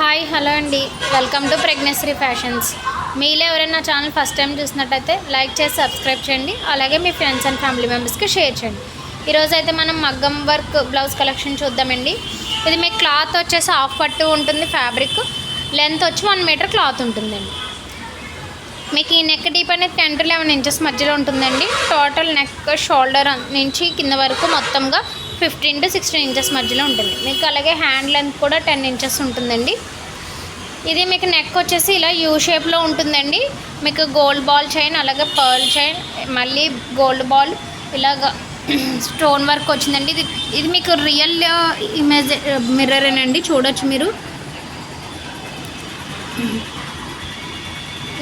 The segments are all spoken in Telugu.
హాయ్ హలో అండి. Welcome to pregnancy fashions. మీలో ఎవరైనా ఛానల్ ఫస్ట్ టైం చూసినట్టయితే లైక్ చేసి సబ్స్క్రైబ్ చేయండి. అలాగే మీ ఫ్రెండ్స్ అండ్ ఫ్యామిలీ మెంబర్స్కి షేర్ చేయండి. ఈరోజు అయితే మనం మగ్గం వర్క్ బ్లౌజ్ కలెక్షన్ చూద్దామండి. ఇది మీకు క్లాత్ వచ్చేసి హాఫ్ పట్టు ఉంటుంది ఫ్యాబ్రిక్. లెంత్ వచ్చి వన్ మీటర్ క్లాత్ ఉంటుందండి. మీకు ఈ నెక్ డీప్ అనేది టెన్ టు లెవెన్ ఇంచెస్ మధ్యలో ఉంటుందండి. టోటల్ నెక్ షోల్డర్ నుంచి కింద వరకు మొత్తంగా ఫిఫ్టీన్ టు సిక్స్టీన్ ఇంచెస్ మధ్యలో ఉంటుంది. మీకు అలాగే హ్యాండ్ లెంత్ కూడా టెన్ ఇంచెస్ ఉంటుందండి. ఇది మీకు నెక్ వచ్చేసి ఇలా యూ షేప్లో ఉంటుందండి. మీకు గోల్డ్ బాల్ చైన్ అలాగే పర్ల్ చైన్ మళ్ళీ గోల్డ్ బాల్ ఇలాగ స్టోన్ వర్క్ వచ్చిందండి. ఇది ఇది మీకు రియల్ ఇమేజ్ మిర్రరేనండి. చూడొచ్చు మీరు.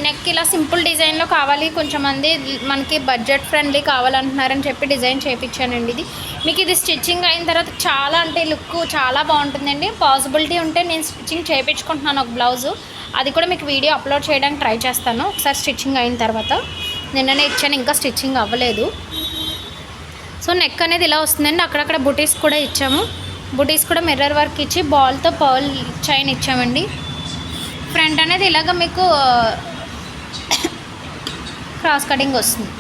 నెక్ ఇలా సింపుల్ డిజైన్లో కావాలి. కొంచెం మంది మనకి బడ్జెట్ ఫ్రెండ్లీ కావాలంటున్నారని చెప్పి డిజైన్ చేయించానండి ఇది. మీకు ఇది స్టిచ్చింగ్ అయిన తర్వాత చాలా అంటే లుక్ చాలా బాగుంటుందండి. పాసిబిలిటీ ఉంటే నేను స్టిచ్చింగ్ చేయించుకుంటున్నాను ఒక బ్లౌజు. అది కూడా మీకు వీడియో అప్లోడ్ చేయడానికి ట్రై చేస్తాను. ఒకసారి స్టిచ్చింగ్ అయిన తర్వాత. నిన్ననే ఇచ్చాను ఇంకా స్టిచ్చింగ్ అవ్వలేదు. సో నెక్ అనేది ఇలా వస్తుందండి. అక్కడక్కడ బుటీస్ కూడా ఇచ్చాము. బుటీస్ కూడా మిర్రర్ వర్క్ ఇచ్చి బాల్తో పర్ల్ చైన్ ఇచ్చామండి. ఫ్రంట్ అనేది ఇలాగ మీకు క్రాస్ కటింగ్ వస్తుంది.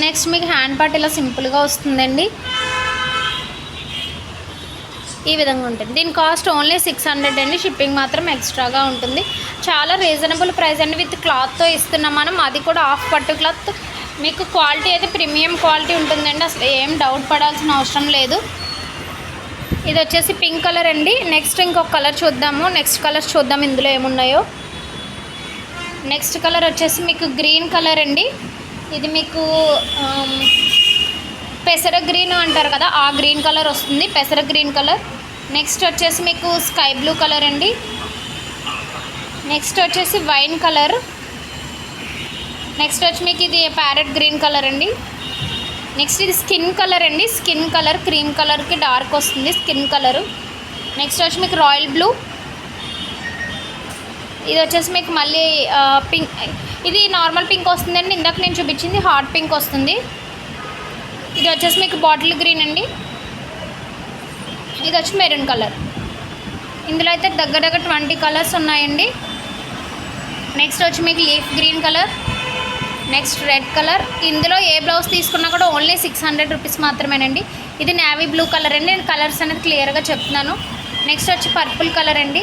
నెక్స్ట్ మీకు హ్యాండ్ పార్ట్ ఇలా సింపుల్గా వస్తుందండి. ఈ విధంగా ఉంటుంది. దీని కాస్ట్ ఓన్లీ సిక్స్ హండ్రెడ్ అండి. షిప్పింగ్ మాత్రం ఎక్స్ట్రాగా ఉంటుంది. చాలా రీజనబుల్ ప్రైస్ అండి. విత్ క్లాత్తో ఇస్తున్నాం మనం. అది కూడా హాఫ్ పట్టు క్లాత్ మీకు క్వాలిటీ అయితే ప్రీమియం క్వాలిటీ ఉంటుందండి. అసలు ఏం డౌట్ పడాల్సిన అవసరం లేదు. ఇది వచ్చేసి పింక్ కలర్ అండి. నెక్స్ట్ ఇంకొక కలర్ చూద్దాము. నెక్స్ట్ కలర్స్ చూద్దాం ఇందులో ఏమున్నాయో. నెక్స్ట్ కలర్ వచ్చేసి మీకు గ్రీన్ కలర్ అండి. ఇది మీకు పెసర గ్రీన్ అంటారు కదా ఆ గ్రీన్ కలర్ వస్తుంది పెసర గ్రీన్ కలర్. నెక్స్ట్ వచ్చేసి మీకు స్కై బ్లూ కలర్ అండి. నెక్స్ట్ వచ్చేసి వైన్ కలర్. నెక్స్ట్ వచ్చి మీకు ఇది ప్యారెట్ గ్రీన్ కలర్ అండి. నెక్స్ట్ ఇది స్కిన్ కలర్ అండి. స్కిన్ కలర్ క్రీమ్ కలర్కి డార్క్ వస్తుంది స్కిన్ కలర్. నెక్స్ట్ వచ్చి మీకు రాయల్ బ్లూ. ఇది వచ్చేసి మీకు మళ్ళీ పింక్ ఇది నార్మల్ పింక్ వస్తుందండి. ఇందాక నేను చూపించింది హాట్ పింక్ వస్తుంది. ఇది వచ్చేసి మీకు బాటిల్ గ్రీన్ అండి. ఇది వచ్చి మెరూన్ కలర్ ఇందులో అయితే దగ్గర దగ్గర ట్వంటీ కలర్స్ ఉన్నాయండి. నెక్స్ట్ వచ్చి మీకు leaf green colour next red colour ఇందులో ఏ బ్లౌజ్ తీసుకున్నా కూడా ఓన్లీ సిక్స్ హండ్రెడ్ రూపీస్ మాత్రమేనండి. ఇది నేవీ బ్లూ కలర్ అండి. నేను కలర్స్ అనేది క్లియర్గా చెప్తున్నాను. నెక్స్ట్ వచ్చి పర్పుల్ కలర్ అండి.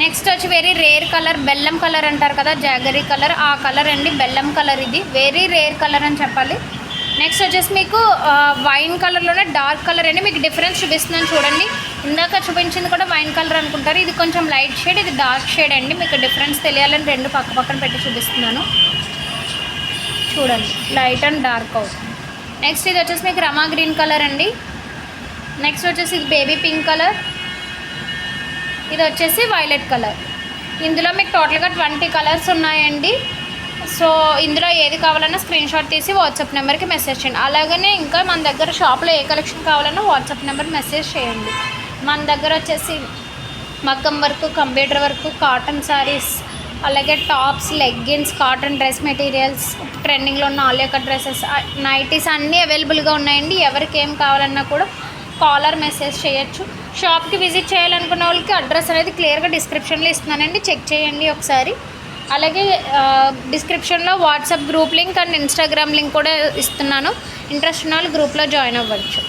నెక్స్ట్ వచ్చి వెరీ రేర్ కలర్ బెల్లం కలర్ అంటారు కదా జాగరీ కలర్ ఆ కలర్ అండి బెల్లం కలర్ ఇది. వెరీ రేర్ కలర్ అని చెప్పాలి. నెక్స్ట్ వచ్చేసి మీకు వైన్ కలర్లోనే డార్క్ కలర్ అండి. మీకు డిఫరెన్స్ చూపిస్తున్నాను చూడండి. ఇందాక చూపించింది కూడా వైన్ కలర్ అనుకుంటారు. ఇది కొంచెం లైట్ షేడ్ ఇది డార్క్ షేడ్ అండి. మీకు డిఫరెన్స్ తెలియాలని రెండు పక్క పక్కన పెట్టి చూపిస్తున్నాను. చూడండి లైట్ అండ్ డార్క్ అవుతుంది నెక్స్ట్ ఇది వచ్చేసి మీకు రమా గ్రీన్ కలర్ అండి. నెక్స్ట్ వచ్చేసి ఇది బేబీ పింక్ కలర్ ఇది వచ్చేసి వైలెట్ కలర్ ఇందులో మీకు టోటల్గా ట్వంటీ కలర్స్ ఉన్నాయండి. సో ఇందులో ఏది కావాలన్నా స్క్రీన్ షాట్ తీసి వాట్సాప్ నెంబర్కి మెసేజ్ చేయండి. అలాగనే ఇంకా మన దగ్గర షాప్లో ఏ కలెక్షన్ కావాలన్నా వాట్సాప్ నెంబర్ మెసేజ్ చేయండి. మన దగ్గర వచ్చేసి మగ్గం work computer work cotton sarees అలాగే tops leggings cotton dress materials ట్రెండింగ్లో ఉన్న ఆల్ యొక్క డ్రెస్సెస్ నైటీస్ అన్నీ అవైలబుల్గా ఉన్నాయండి. ఎవరికి ఏం కావాలన్నా కూడా కాలర్ మెసేజ్ చేయొచ్చు. షాప్కి విజిట్ చేయాలనుకున్న వాళ్ళకి అడ్రస్ అనేది క్లియర్గా డిస్క్రిప్షన్లో ఇస్తున్నానండి. చెక్ చేయండి ఒకసారి. అలాగే డిస్క్రిప్షన్లో WhatsApp group link and Instagram link కూడా ఇస్తున్నాను. ఇంట్రెస్ట్ ఉన్న వాళ్ళు గ్రూప్లో జాయిన్ అవ్వచ్చు.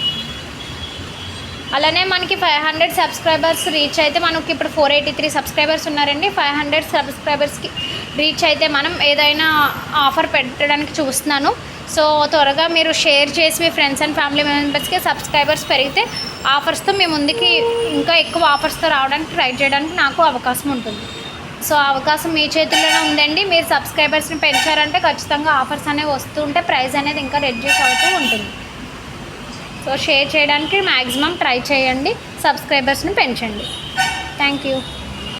అలానే మనకి ఫైవ్ హండ్రెడ్ సబ్స్క్రైబర్స్ రీచ్ అయితే మనకి ఇప్పుడు ఫోర్ ఎయిటీ త్రీ సబ్స్క్రైబర్స్ ఉన్నారండి. ఫైవ్ హండ్రెడ్ సబ్స్క్రైబర్స్కి రీచ్ అయితే మనం ఏదైనా ఆఫర్ పెట్టడానికి చూస్తున్నాను. సో త్వరగా మీరు షేర్ చేసి మీ ఫ్రెండ్స్ అండ్ ఫ్యామిలీ మెంబర్స్కి సబ్స్క్రైబర్స్ పెరిగితే ఆఫర్స్తో మీ ముందుకి ఇంకా ఎక్కువ ఆఫర్స్తో రావడానికి ట్రై చేయడానికి నాకు అవకాశం ఉంటుంది. సో అవకాశం మీ చేతుల్లోనే ఉందండి. మీరు సబ్స్క్రైబర్స్ని పెంచారంటే ఖచ్చితంగా ఆఫర్స్ అనేవి వస్తూ ఉంటే ప్రైస్ అనేది ఇంకా రెడ్యూస్ అవుతూ ఉంటుంది. సో షేర్ చేయడానికి మ్యాక్సిమం ట్రై చేయండి. సబ్స్క్రైబర్స్ని పెంచండి. Thank you